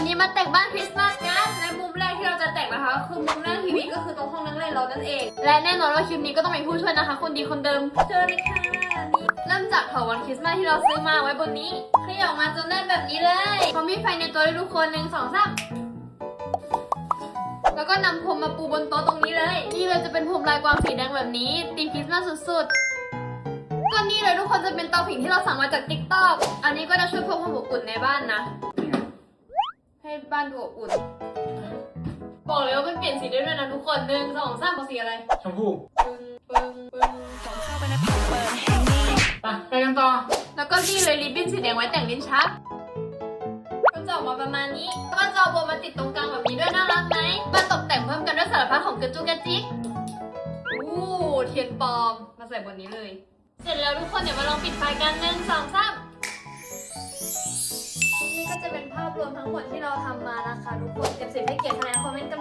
วันนี้มาแต่งบ้านคริสต์มาสกัน และมุมแรกที่เราจะแต่งนะคะ คือมุมหน้าทีวีก็คือตรงห้องนั่งเล่นเรานั่นเอง และแน่นอนว่าคลิปนี้ก็ต้องมีผู้ช่วยนะคะ คนดีคนเดิมเชิญเลยค่ะนี่เริ่มจากเถาวันคริสต์มาสที่เราซื้อมาไว้บนนี้คลี่ออกมาจนได้แบบนี้เลยเขามีไฟในตัวด้วยทุกคนหนึ่งสองสามแล้วก็นำพรมมาปูบนโต๊ะตรงนี้เลย นี่เลยจะเป็นพรมลายกวางสีแดงแบบนี้ตีมคริสต์มาสสุดๆก็นี่เลยทุกคนจะเป็นเตาผิงที่เราสั่งมาจากติ๊กต็อกอันนี้ก็จะช่วยเพิ่มความอบอุ่นในบ้านนะ ให้บ้านดูอบอุ่น บอกเลยว่ามันเปลี่ยนสีได้ด้วยนะทุกคนหนึ่งสองสามสีอะไรชมพู่ปึ้งปึ้งปึ้งสองไปไปกันต่อแล้วก็นี่เลยริบบิ้นสีแดงไว้แต่งลิ้นชักก็จะออกมาประมาณนี้แล้วก็จะเอาโบมาติดตรงกลางแบบนี้ด้วยน่ารักไหมมาตกแต่งเพิ่มกันด้วยสารพัดของกระจุกกระจิกอู้เทียนปลอมมาใส่บนนี้เลย เสร็จแล้วทุกคนเดี๋ยวมาลองปิดไฟกันหนึ่งสองสาม รวมทั้งหมดที่เราทำมานะคะทุกคนเก็บสิบให้เกียรติคะแนนคอมเมนต์กัน